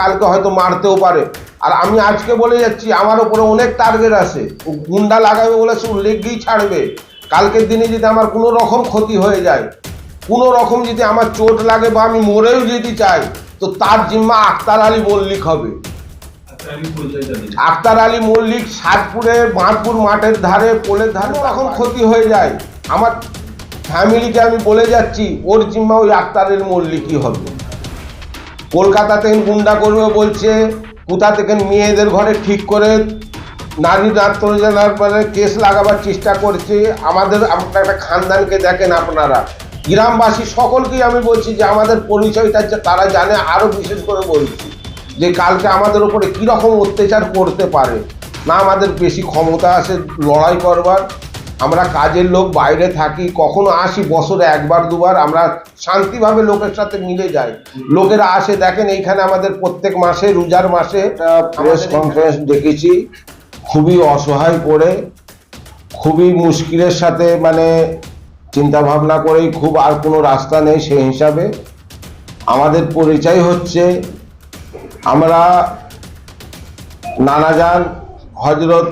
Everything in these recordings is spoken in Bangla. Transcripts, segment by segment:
কালকে হয়তো মারতেও পারে। আর আমি আজকে বলে যাচ্ছি আমার ওপরে অনেক টার্গেট আছে। ও গুন্ডা লাগাবে বলে সে লেগেই ছাড়বে। কালকের দিনে যদি আমার কোনো রকম ক্ষতি হয়ে যায় কোনো রকম যদি আমার চোট লাগে বা আমি মরেও যদি চাই তো তার জিম্মা আক্তার আলী মল্লিক হবে। আক্তার আলী মল্লিক সাতপুরে বাঁধপুর মাঠের ধারে পোলের ধারে এখন ক্ষতি হয়ে যায় আমার ফ্যামিলিকে আমি বলে যাচ্ছি ওর জিম্মা ওই আক্তারের মল্লিকই হবে। কলকাতা থেকে গুন্ডা করবে বলছে, কোথা থেকে মেয়েদের ঘরে ঠিক করে নারী আত্মজনার পরে কেস লাগাবার চেষ্টা করছে। আমাদের আমরা একটা খানদানকে দেখেন আপনারা। গ্রামবাসী সকলকেই আমি বলছি যে আমাদের পরিচয়টা যে তারা জানে আরও বিশেষ করে বলছি যে কালকে আমাদের উপরে কীরকম অত্যাচার করতে পারে। না আমাদের বেশি ক্ষমতা আছে লড়াই করবার আমরা কাজের লোক বাইরে থাকি কখনো আসি বছরে একবার দুবার আমরা শান্তিভাবে লোকের সাথে মিলে যাই। লোকেরা আসে দেখেন এইখানে আমাদের প্রত্যেক মাসে রোজার মাসে প্রেস কনফারেন্স ডেকেছি খুবই অসহায় পড়ে খুবই মুশকিলের সাথে মানে চিন্তা ভাবনা করেই খুব আর কোনো রাস্তা নেই সেই হিসাবে। আমাদের পরিচয় হচ্ছে আমরা নানাজান হজরত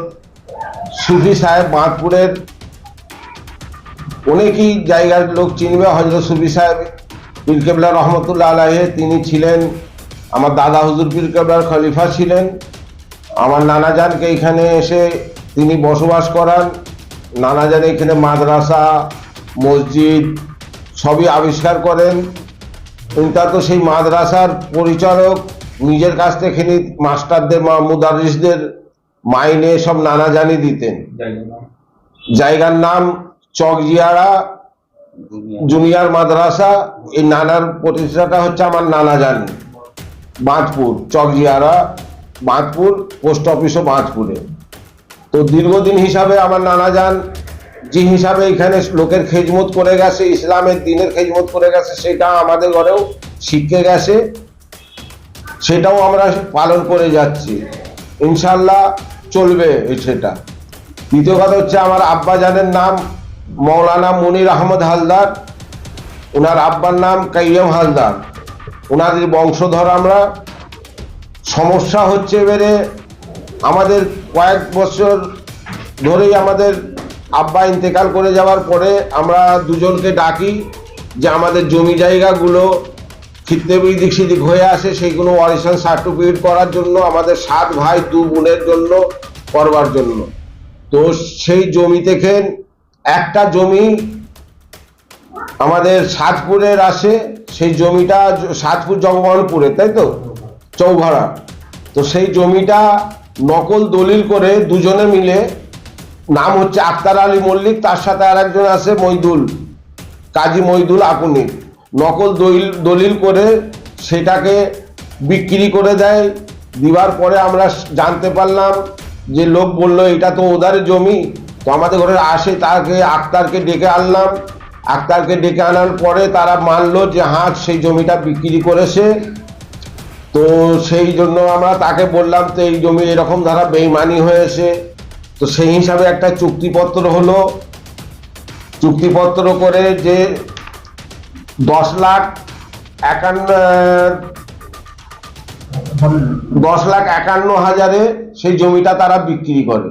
সুফি সাহেব বাঁধপুরের অনেকই জায়গার লোক চিনবে হজরত সুফি সাহেব পীর কেবলা রহমতুল্লাহ আলাহে তিনি ছিলেন আমার দাদা হুজুর পীর কেবলার খলিফা ছিলেন। আমার নানাজানকে এখানে এসে তিনি বসবাস করান। নানাজান এখানে মাদ্রাসা মসজিদ সবই আবিষ্কার করেন। কিন্তু তো সেই মাদ্রাসার পরিচালক নিজের কাছ থেকে মাস্টারদের মা মুদারিসদের মাইনে সব নানাজানি দিতেন। জায়গার নাম চকজিয়াড়া জুনিয়র মাদ্রাসা, এই নানার প্রতিষ্ঠাটা হচ্ছে আমার নানা জানি, বাঁধপুর চকজিয়াড়া বাঁধপুর, পোস্ট অফিসও বাঁধপুরে। তো দীর্ঘদিন হিসাবে আমার নানা যান যে হিসাবে এখানে লোকের খেজমত করে গেছে, ইসলামের দিনের খেজমত করে গেছে, সেটা আমাদের ঘরেও শিখে গেছে। সেটাও আমরা পালন করে যাচ্ছি। ইনশাল্লাহ চলবে সেটা। দ্বিতীয় কথা হচ্ছে আমার আব্বা জানের নাম মৌলানা মনির আহমদ হালদার ওনার আব্বার নাম কাইয়ম হালদার। ওনাদের বংশধর আমরা। সমস্যা হচ্ছে এবারে আমাদের কয়েক বছর ধরেই আমাদের আব্বা ইন্তেকাল করে যাওয়ার পরে আমরা দুজনকে ডাকি যে আমাদের জমি জায়গাগুলো খিত্তে বিদিক সিদিক হয়ে আসে সেইগুলো অরিজিনাল সার্টিফিকেট করার জন্য, আমাদের সাত ভাই দু বোনের জন্য করবার জন্য। তো সেই জমি থেকে একটা জমি আমাদের সাতপুরের আসে, সেই জমিটা সাতপুর জগমোহনপুরে তাই তো? চৌভাড়া। তো সেই জমিটা নকল দলিল করে দুজনে মিলে, নাম হচ্ছে আক্তার আলী মল্লিক, তার সাথে আর একজন আছে মইদুল, কাজী মইদুল আকুনি। নকল দলিল দলিল করে সেটাকে বিক্রি করে দেয়। দিবার পরে আমরা জানতে পারলাম যে লোক বলল, এটা তো ওদের জমি। তো আমাদের ঘরে আসে তাকে আক্তারকে ডেকে আনলাম। আক্তারকে ডেকে আনার পরে তারা মানলো যে হ্যাঁ সেই জমিটা বিক্রি করেছে। তো সেই জন্য আমরা তাকে বললাম, তো এই জমি এরকম ধারা বেইমানি হয়েছে। তো সেই হিসাবে একটা চুক্তিপত্র হলো। চুক্তিপত্র করে যে দশ লাখ একান্ন, দশ লাখ একান্ন হাজারে সেই জমিটা তারা বিক্রি করে।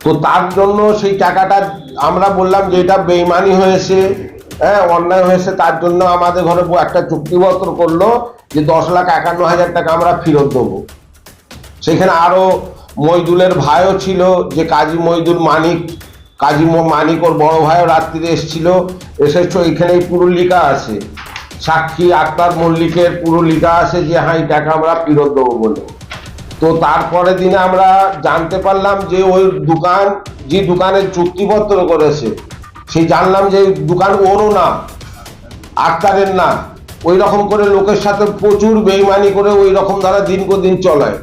তো তার জন্য সেই টাকাটা আমরা বললাম যে এটা বেইমানি হয়েছে হ্যাঁ অন্যায় হয়েছে, তার জন্য আমাদের ঘরে একটা চুক্তিপত্র করল যে দশ লাখ একান্ন হাজার টাকা আমরা ফেরত দেবো। সেখানে আরও মইদুলের ভাইও ছিল, যে কাজী মইদুল মানিক, কাজী মানিক ওর বড় ভাইও রাত্রিরে এসেছিল, এসেছ, এখানেই পুরো লেখা আছে। সাক্ষী আক্তার মল্লিকের পুরো লেখা আছে যে হ্যাঁ এই টাকা আমরা ফেরত দেবো বলে। তো তারপরে দিনে আমরা জানতে পারলাম যে ওই দোকান, যে দোকানের চুক্তিপত্র করেছে সেই জানলাম যে দোকান ওরও না আক্তারের না ওই রকম করে লোকের সাথে প্রচুর বেইমানি করে ওই রকম দ্বারা দিন দিন চলায়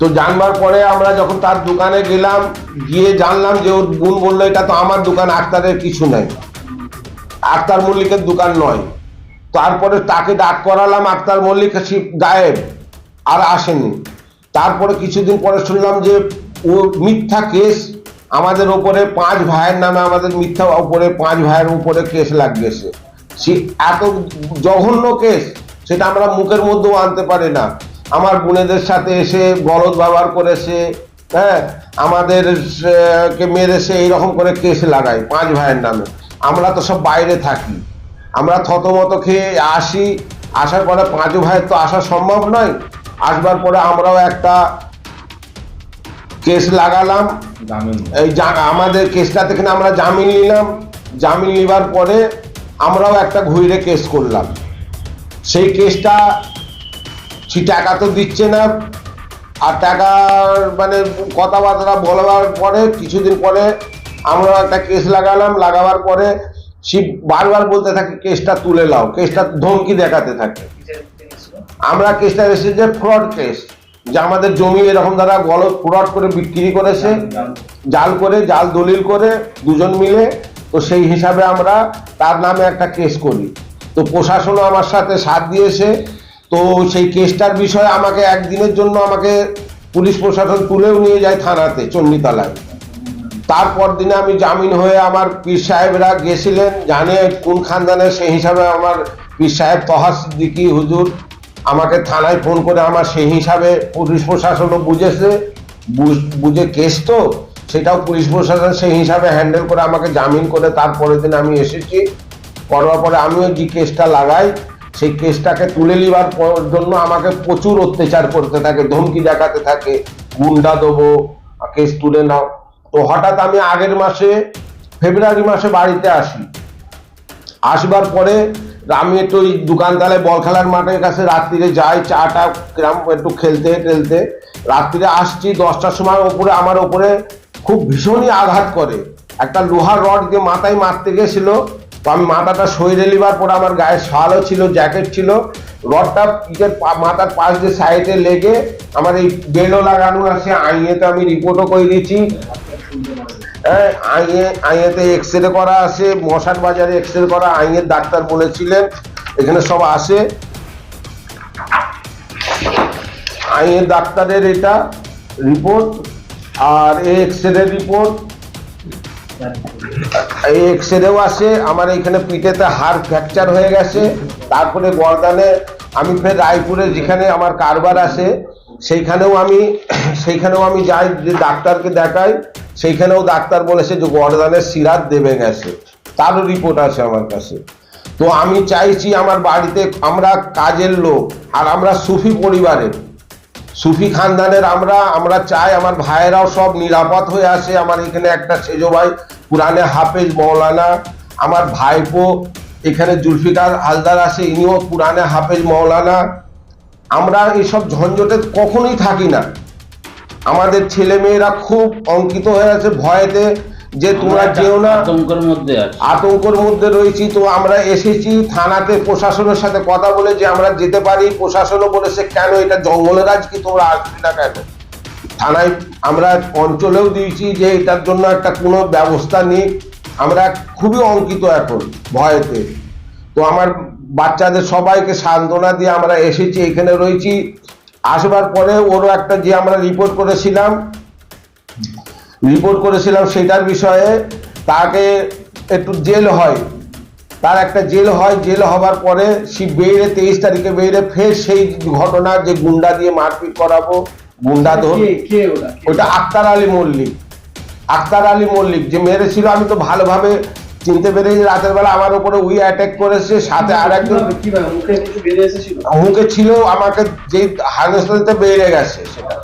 তো জানবার পরে আমরা যখন তার দোকানে গেলাম, গিয়ে জানলাম যে ওর বোন বলল, এটা তো আমার দোকান আক্তারের কিছু নেই। আক্তার মল্লিকের দোকান নয়। তারপরে তাকে ডাক করালাম আক্তার মল্লিক সে গায়েব, আর আসেনি। তারপরে কিছুদিন পরে শুনলাম যে ও মিথ্যা কেস আমাদের ওপরে পাঁচ ভাইয়ের নামে আমাদের মিথ্যা ওপরে পাঁচ ভাইয়ের উপরে কেস লাগিয়েছে। সে এত জঘন্য কেস, সেটা আমরা মুখের মধ্যেও আনতে পারি না। আমার বোনেদের সাথে এসে বলদ ব্যবহার করেছে হ্যাঁ? আমাদের কে মেরেছে, এইরকম করে কেস লাগায় পাঁচ ভাইয়ের নামে। আমরা তো সব বাইরে থাকি। আমরা থতমত খেয়ে আসি, আসার পরে পাঁচ ভাইয়ের তো আসা সম্ভব নয়। আসবার পরে আমরাও একটা কেস লাগালাম। এই আমাদের কেসটা থেকে আমরা জামিন নিলাম। জামিন নেবার পরে আমরাও একটা ঘুরে কেস করলাম। সেই কেসটা সে টাকা তো দিচ্ছে না। আর টাকার মানে কথাবার্তা বলবার পরে কিছুদিন পরে আমরাও একটা কেস লাগালাম। লাগাবার পরে সে বারবার বলতে থাকে কেসটা তুলে লাও কেসটা ধমকি দেখাতে থাকে। আমরা কেসটা এসেছে যে ফ্রড কেস যে আমাদের জমি এরকম দ্বারা গলত ফ্রড করে বিক্রি করেছে জাল করে জাল দলিল করে দুজন মিলে তো সেই হিসাবে আমরা তার নামে একটা কেস করি। তো প্রশাসনও আমার সাথে সাথ দিয়েছে তো সেই কেসটার বিষয়ে আমাকে একদিনের জন্য আমাকে পুলিশ প্রশাসন তুলেও নিয়ে যায় থানাতে চণ্ডীতলায়। তারপর দিনে আমি জামিন হয়ে আমার পীর সাহেবরা গেছিলেন জানে কোন খানদানের সেই হিসাবে আমার পীর সাহেব তহা সিদ্দিকি হুজুর। আমাকে থানায় ফোন করে আমার সেই হিসাবে পুলিশ প্রশাসনও বুঝেছে, বুঝ- কেস তো, সেটাও পুলিশ প্রশাসন সেই হিসাবে হ্যান্ডেল করে আমাকে জামিন করে তারপরের দিন আমি এসেছি। করার পরে আমিও যে কেসটা লাগাই, সেই কেসটাকে তুলে নেবার জন্য আমাকে প্রচুর অত্যাচার করতে থাকে, ধমকি দেখাতে থাকে, গুন্ডা দেবো কেস তুলে নাও। তো হঠাৎ আমি আগের মাসে, ফেব্রুয়ারি মাসে বাড়িতে আসি। আসবার পরে আমি একটু ওই দোকানতলায় বল খেলার মাঠের কাছে রাত্রিরে যাই, চাটা গ্রাম একটু খেলতে খেলতে রাত্রিরে আসছি, দশটার সময় ওপরে, আমার ওপরে খুব ভীষণই আঘাত করে। একটা লোহার রড দিয়ে মাথায় মারতে গেছিল। তো আমি মাথাটা সইরে নিবার পরে আমার গায়ে শালও ছিল, জ্যাকেট ছিল। রডটা পিঠের মাথার পাশ দিয়ে সাইডে লেগে আমার এই বেলও লাগানো আছে আইনেতে আমি রিপোর্টও করে দিয়েছি। হ্যাঁ আইএ আইএতে এক্স রে করা আছে মশার বাজারে এক্স রে করা আইএর ডাক্তার বলেছিলেন, এখানে সব আসে। আইএর ডাক্তারের এটা রিপোর্ট আর এক্স রে রিপোর্ট এই এক্স রেও আছে আমার এখানে পিঠেতে হাড় ফ্র্যাকচার হয়ে গেছে, তারপরে গরদানে আমি ফের রায়পুরে যেখানে আমার কারবার আছে সেইখানেও আমি সেইখানেও আমি যাই, যে ডাক্তারকে দেখাই, সেইখানেও ডাক্তার বলেছে যে গরদানের সিরাত দেবে গেছে। তারও রিপোর্ট আছে আমার কাছে। তো আমি চাইছি আমার বাড়িতে, আমরা কাজের লোক, আর আমরা সুফি পরিবারের। সুফি খানদানের আমরা আমরা চাই আমার ভাইয়েরাও সব নিরাপদ হয়ে আসে। আমার এখানে একটা সেজো ভাই পুরানে হাফেজ মৌলানা, আমার ভাইপো, এখানে জুলফিকার হালদার আছে ইনিও পুরানে হাফেজ মৌলানা। আমরা এইসব ঝঞ্ঝটে কখনোই থাকি না। আমাদের ছেলে মেয়েরা খুব অঙ্কিত হয়ে আছে ভয়েতে যে তোমরা যেও না। আতঙ্কের মধ্যে আতঙ্কের মধ্যে রয়েছি। তো আমরা এসেছি থানাতে প্রশাসনের সাথে কথা বলে যে আমরা যেতে পারি। প্রশাসনও বলেছে কেন? এটা জঙ্গলের রাজ কি? তোমরা আসবে না কেন? থানায় আমরা অঞ্চলেও দিয়েছি যে এটার জন্য একটা কোনো ব্যবস্থা নেই। আমরা খুবই অঙ্কিত এখন ভয়েতে। তো আমার বাচ্চাদের সবাইকে সান্ত্বনা দিয়ে আমরা এসেছি এখানে রয়েছি। আসবার পরে ওরও একটা যে আমরা রিপোর্ট করেছিলাম রিপোর্ট করেছিলাম সেটার বিষয়ে তাকে একটু জেল হয়। তার একটা জেল হয় জেল হবার পরে সে বেড়ে তেইশ তারিখে বেড়ে ফের সেই ঘটনা যে গুন্ডা দিয়ে মারপিট করাবো গুন্ডা ধর ওটা আক্তার আলী মল্লিক। আক্তার আলী মল্লিক যে মেরেছিল আমি তো ভালোভাবে চিনতে পেরেছি রাতের বেলা আমার উপরে উই অ্যাটাক করেছে সাথে আর একজন মুখে ছিল আমাকে যে হানস্তানিতে বেড়ে গেছে সেটা।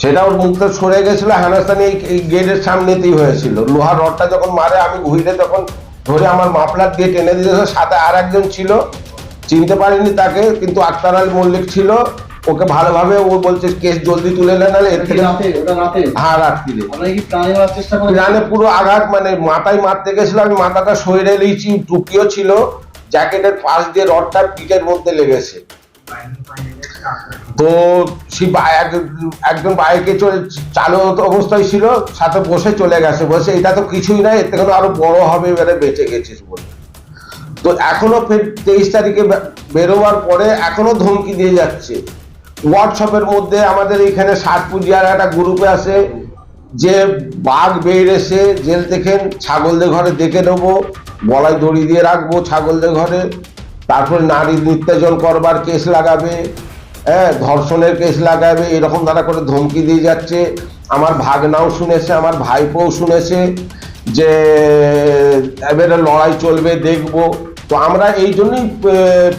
সেটা ওর মুখটা সরে গেছিল হানস্তানি এই- গেটের সামনেতেই হয়েছিল। লোহার রডটা যখন মারে আমি ঘুরে তখন ধরে আমার মাফলার দিয়ে টেনে দিয়েছে সাথে আর একজন ছিল। চিনতে পারিনি তাকে কিন্তু আক্তার আলী মল্লিক ছিল। ওকে ভালোভাবে ও বলছে কেস জলদি তুলে নেন নাহলে এর থেকে হ্যাঁ রাত্রিরে প্রাণে পুরো আঘাত মানে মাথায় মারতে গেছিল আমি মাথাটা সইরে নিয়েছি টুপিও ছিল জ্যাকেটের পাশ দিয়ে রডটা পিঠের মধ্যে লেগেছে। তো সে এক- একজন বাইকে চলে চালু অবস্থায় ছিল সাথে বসে চলে গেছে। বসে এটা তো কিছুই নাই এর থেকে তো আরও বড় হবে এবারে বেঁচে গেছিস বলে। তো এখনও ফের তেইশ তারিখে বেরোবার পরে এখনও ধমকি দিয়ে যাচ্ছে। হোয়াটসঅ্যাপের মধ্যে আমাদের এখানে ষাট পুজিয়ার একটা গ্রুপে আছে। যে বাঘ বেরিয়েছে জেল দেখেন ছাগলদের ঘরে দেখে নেব, গলায় দড়ি দিয়ে রাখব ছাগলদের ঘরে। তারপরে নারী নির্যাতন করবার কেস লাগাবে হ্যাঁ ধর্ষণের কেস লাগাবে, এরকম দ্বারা করে ধমকি দিয়ে যাচ্ছে। আমার ভাগনাও শুনেছে, আমার ভাইপোও শুনেছে যে এবারে লড়াই চলবে, দেখব। তো আমরা এই জন্যই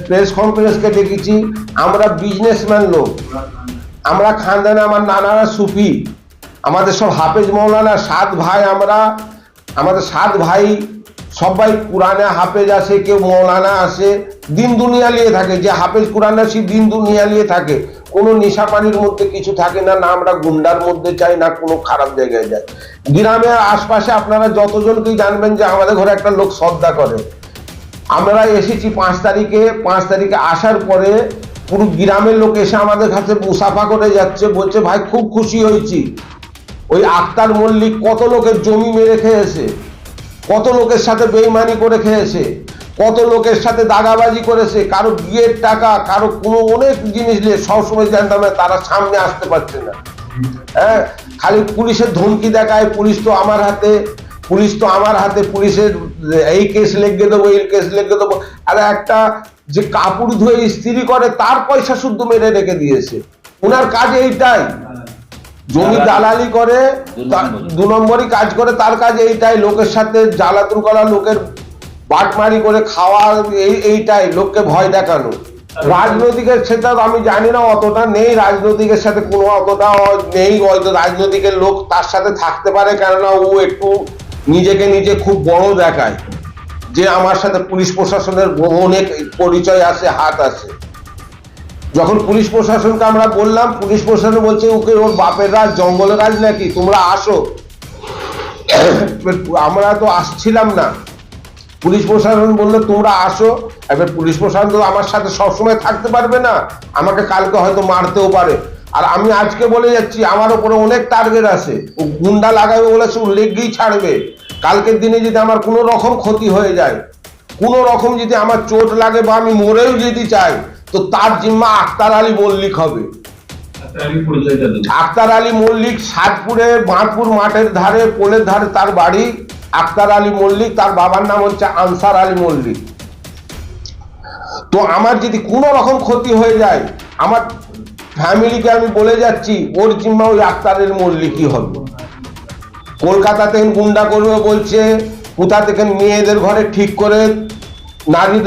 প্রেস কনফারেন্সকে দেখেছি আমরা বিজনেসম্যান লোক। আমরা খানদানে, আমার নানারা সুফি। আমাদের সব হাফেজ মৌলানা, সাত ভাই আমরা। আমাদের সাত ভাই, সবাই কোরআনে হাফেজ আসে কেউ মৌলানা আসে দিন দুনিয়া নিয়ে থাকে। যে হাফেজ কোরআন আছে দিন দুনিয়া নিয়ে থাকে। কোনো নেশা পানির মধ্যে কিছু থাকে না না আমরা গুন্ডার মধ্যে চাই, না কোনো খারাপ জায়গায় যাই। গ্রামের আশপাশে আপনারা যতজনকেই জানবেন যে আমাদের ঘরে একটা লোক শ্রদ্ধা করে। আমরা এসেছি পাঁচ তারিখে পাঁচ তারিখে আসার পরে পুরো গ্রামের লোক এসে আমাদের কাছে মুসাফা করে যাচ্ছে, বলছে, ভাই, খুব খুশি হয়েছি। ওই আক্তার মল্লিক কত লোকের জমি মেরে খেয়েছে, কত লোকের সাথে বেইমানি করে খেয়েছে, কত লোকের সাথে দাগাবাজি করেছে, কারও বিয়ের টাকা, কারও কোনো অনেক জিনিস নিয়ে সবসময় জানতাম না, তারা সামনে আসতে পারছে না। হ্যাঁ খালি পুলিশের ধমকি দেখায়, পুলিশ তো আমার হাতে পুলিশ তো আমার হাতে পুলিশের এই কেস লেগে দেবো এই কেস লেগে দেবো। আর একটা যে কাপড় ধুয়ে ইস্ত্রি করে তার পয়সা শুদ্ধ মেরে রেখে দিয়েছে। ওনার কাজ এইটাই। জমি দালালি। করে দু নম্বরই। কাজ করে তার কাজ এইটাই। লোকের সাথে জ্বালাতন করা লোকের বাটমারি করে খাওয়া এই এইটাই। লোককে ভয় দেখানো। রাজনৈতিকের সেটা আমি জানি না অতটা নেই। রাজনৈতিকের সাথে কোনো অতটা নেই। হয়তো রাজনৈতিকের লোক তার সাথে থাকতে পারে কেননা ও একটু নিজেকে নিজে খুব বড় দেখায় যে আমার সাথে পুলিশ প্রশাসনের অনেক পরিচয় আছে হাত আছে যখন পুলিশ প্রশাসনকে আমরা বললাম, পুলিশ প্রশাসন বলছে, ওকে, ওর বাপের রাজ, জঙ্গলের রাজ নাকি? তোমরা আসো। আমরা তো আসছিলাম না। পুলিশ প্রশাসন বলল, তোমরা আসো। এবার পুলিশ প্রশাসন তো আমার সাথে সবসময় থাকতে পারবে না। আমাকে কালকে হয়তো মারতেও পারে। আর আমি আজকে বলে যাচ্ছি আমার উপরে অনেক টার্গেট আছে। ও গুন্ডা লাগাবে বলেছে ও লেগেই ছাড়বে। কালকের দিনে যদি আমার কোনো রকম ক্ষতি হয়ে যায় কোনো রকম যদি আমার চোট লাগে বা আমি মরেও যদি চাই তো তার জিম্মা আক্তার আলী মল্লিক হবে। আক্তার আলী মল্লিক সাতপুরে বাঁধপুর মাঠের ধারে পোলের ধারে তার বাড়ি। আক্তার আলী মল্লিক তার বাবার নাম হচ্ছে আনসার আলী মল্লিক। তো আমার যদি কোনো রকম ক্ষতি হয়ে যায় আমার ফ্যামিলিকে আমি বলে যাচ্ছি, ওর জিম্মা ওই আক্তারের মল্লিকই হবে? কলকাতাতে গুন্ডা করবে বলছে, কোথা থেকে মেয়েদের ঘরে ঠিক করে নারী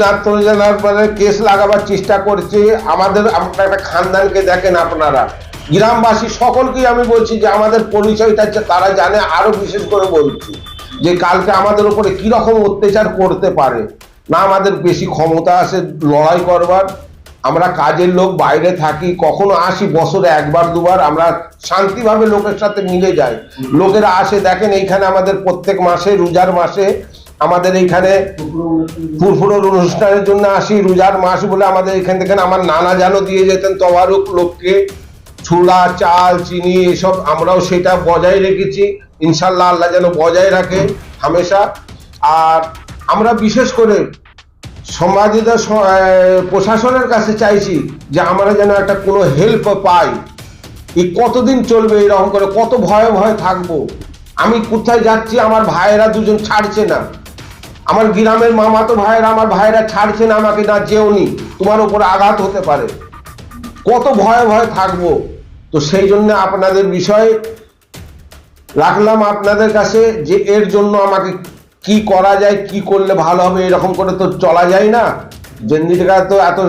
পরে কেস লাগাবার চেষ্টা করছে। আমাদের আপনার একটা খানদানকে দেখেন আপনারা। গ্রামবাসী সকলকেই আমি বলছি যে আমাদের পরিচয়টা তারা জানে, আরও বিশেষ করে বলছি যে কালকে আমাদের উপরে কি রকম অত্যাচার করতে পারে। না আমাদের বেশি ক্ষমতা আছে লড়াই করবার আমরা কাজের লোক বাইরে থাকি কখনো আসি বছরে একবার দুবার আমরা শান্তিভাবে লোকের সাথে মিলে যাই। লোকেরা আসে দেখেন এইখানে আমাদের প্রত্যেক মাসে রোজার মাসে আমাদের এইখানে ফুরফুরের অনুষ্ঠানের জন্য আসি রোজার মাস বলে আমাদের এখান থেকে আমার নানা যেন দিয়ে যেতেন তবারুক লোককে ছোলা চাল চিনি এসব আমরাও সেটা বজায় রেখেছি। ইনশাল্লাহ আল্লাহ যেন বজায় রাখে হামেশা। আর আমরা বিশেষ করে সমাজিত স- প্রশাসনের কাছে চাইছি যে আমরা যেন একটা কোনো হেল্প পাই। এই কতদিন চলবে এরকম করে? কত ভয়ে ভয়ে থাকব? আমি কোথায় যাচ্ছি? আমার ভাইয়েরা দুজন ছাড়ছে না। আমার গ্রামের মামাতো ভাইয়েরা, আমার ভাইয়েরা ছাড়ছে না, আমাকে না যেওনি তোমার উপরে আঘাত হতে পারে। কত ভয়ে ভয়ে থাকব। তো সেই জন্য আপনাদের বিষয়ে রাখলাম আপনাদের কাছে যে এর জন্য আমাকে কি করা যায়, কি করলে ভালো হবে, এরকম করে তো চলা যায় না। জেন্দিটা তো এত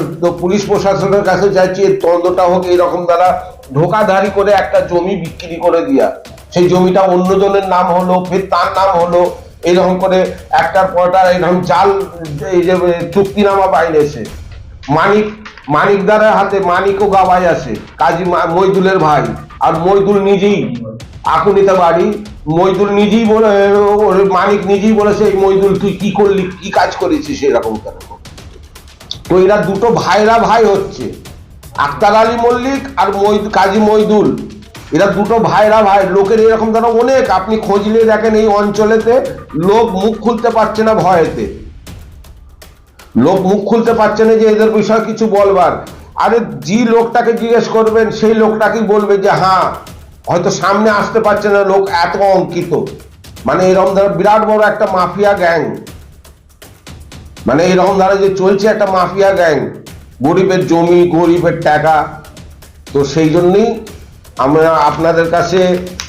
পুলিশ প্রশাসনের কাছে চাইছি এর তদন্তটা হোক এইরকম দ্বারা ঢোকাধারি করে একটা জমি বিক্রি করে দিয়া। সেই জমিটা অন্যজনের নাম হলো, ফের তার নাম হলো এইরকম করে একটার পরটা এরকম জাল, এই যে চুক্তিনামা বাইরে এসে। মানিক, মানিকদারের হাতে মানিকও গাওয়াই আছে কাজী মইদুলের ভাই। আর মইদুল নিজেই আকুনিতে বাড়ি মইদুল নিজেই বলে, ওর মানিক নিজেই বলেছে, এই মইদুল, তুই কি করলি, কি কাজ করেছিস এরকম কেন? তো এরা দুটো ভাইরা ভাই হচ্ছে, আক্তার আলী মল্লিক আর কাজী মইদুল। এরা দুটো ভাইরা ভাই, লোকের এরকম দ্বারা অনেক, আপনি খোঁজ নিয়ে দেখেন এই অঞ্চলেতে লোক মুখ খুলতে পারছে না ভয়েতে। লোক মুখ খুলতে পারছে না যে এদের বিষয়ে কিছু বলবার। আরে, যে লোকটাকে জিজ্ঞেস করবেন, সেই লোকটাকেই বলবে যে হ্যাঁ হয়তো সামনে আসতে পারছে না, লোক এত অঙ্কিত। মানে এরকম ধরো বিরাট বড় একটা মাফিয়া গ্যাং। মানে এরকম ধারা যে চলছে একটা মাফিয়া গ্যাং। গরিবের জমি, গরিবের টাকা। তো সেই জন্যই আমরা আপনাদের কাছে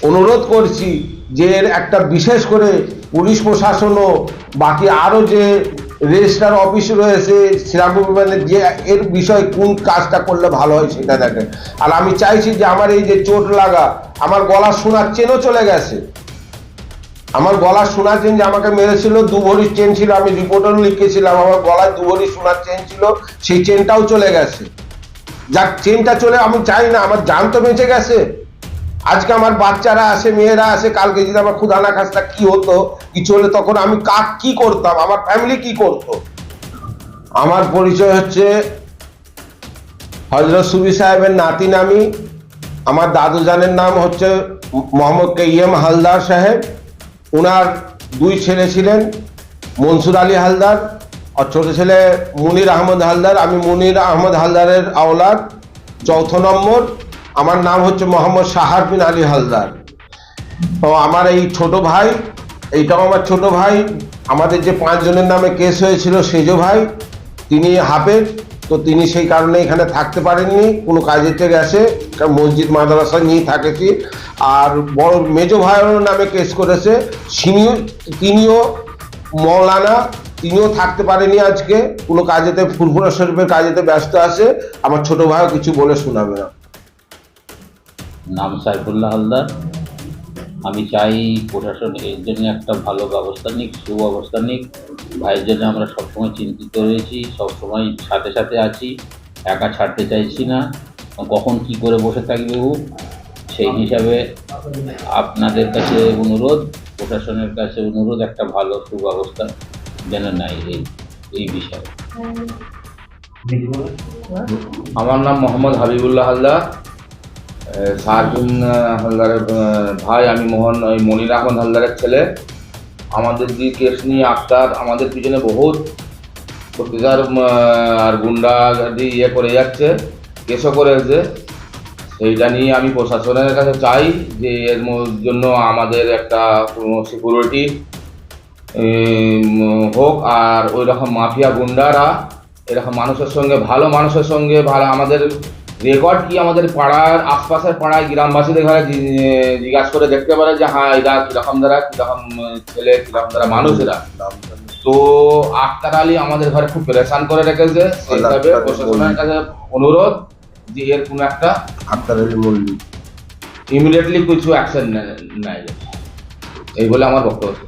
অনুরোধ করছি যে এর একটা বিশেষ করে পুলিশ প্রশাসনও বাকি আরও যে রেজিস্ট্রার অফিস রয়েছে, শ্রীরামপুর বিমানের যে এর বিষয়ে কোন কাজটা করলে ভালো হয় সেটা দেখে আর আমি চাইছি যে আমার এই যে চোট লাগা, আমার গলা শোনার চেনও চলে গেছে। আমার গলা শোনার চেন যে আমাকে মেরেছিল, দু ভরির চেন ছিল, আমি রিপোর্টও লিখেছিলাম, আমার গলায় দু ভরি শোনার চেন ছিল, সেই চেনটাও চলে গেছে। যাক, চেনটা চলে, আমি চাই না, আমার জান তো বেঁচে গেছে। আজকে আমার বাচ্চারা আসে, মেয়েরা আসে, কালকে যদি আমার ক্ষুধানা খাসটা কি হতো? কি চলে তখন আমি কাক কি করতাম? আমার ফ্যামিলি কি করতো? আমার পরিচয় হচ্ছে হজরত সুবি সাহেবের নাতি নামি। আমার দাদুজানের নাম হচ্ছে মোহাম্মদ কেইএম হালদার সাহেব। ওনার দুই ছেলে ছিলেন, মনসুর আলী হালদার আর ছোট ছেলে মুনির আহমদ হালদার। আমি মুনির আহমদ হালদারের আওলাদ, চৌথ নম্বর। আমার নাম হচ্ছে মোহাম্মদ সাহার বিন আলী হালদার। তো আমার এই ছোট ভাই, এইটাও আমার ছোট ভাই, আমাদের যে পাঁচজনের নামে কেস হয়েছিল সেজ ভাই, তিনি হাফেজ, তো তিনি সেই কারণে এখানে থাকতে পারেননি, কোনো কাজেতে গেছে মসজিদ, মাদ্রাসা নিয়ে থাকেছি। আর বড় মেজো ভাইয়ের নামে কেস করেছে সিনিও তিনিও মৌলানা, তিনিও থাকতে পারেনি আজকে, কোনো কাজেতে ফুরফুরা শরীফের কাজেতে ব্যস্ত আছে, আমার ছোট ভাইও কিছু বলে শোনাবে না। নাম সাইফুল্লাহ হালদার। আমি চাই প্রশাসন এর জন্য একটা ভালো ব্যবস্থা নিক সুব্যবস্থা নিক। ভাইয়ের জন্য আমরা সবসময় চিন্তিত রয়েছি সবসময় সাথে সাথে আছি একা ছাড়তে চাইছি না। কখন কি করে বসে থাকবে ও? সেই হিসাবে আপনাদের কাছে অনুরোধ প্রশাসনের কাছে অনুরোধ একটা ভালো সুব্যবস্থা যেন নাই এই এই বিষয়ে। আমার নাম মোহাম্মদ হাবিবুল্লাহ হালদার। সাহারুদ্দিন হালদারের ভাই আমি মোহন ওই মনির আহমদ হালদারের ছেলে। আমাদের যে কেস নিয়ে আক্তার আমাদের পিছনে বহুত উম, আর গুন্ডা দিয়ে ইয়ে করে যাচ্ছে কেসও করেছে। সেইটা নিয়ে আমি প্রশাসনের কাছে চাই যে এর জন্য আমাদের একটা সিকিউরিটি হোক। আর ওই রকম মাফিয়া গুন্ডারা এরকম মানুষের সঙ্গে ভালো মানুষের সঙ্গে ভালো আমাদের রেকর্ড কি আমাদের পাড়ার আশপাশের পাড়ায় গ্রামবাসীদের ঘরে জিজ্ঞাসা করে দেখতে পারে যে হ্যাঁ এরা কীরকম দ্বারা কীরকম ছেলে কীরকম দ্বারা মানুষেরা তো আক্তার আলী আমাদের ঘরে খুব পরেশান করে রেখেছে। সেই হিসাবে প্রশাসনের কাছে অনুরোধ যে এর কোনো একটা আক্তার আলী মল্লিক ইমিডিয়েটলি কিছু অ্যাকশন নেয়। এই বলে আমার বক্তব্য।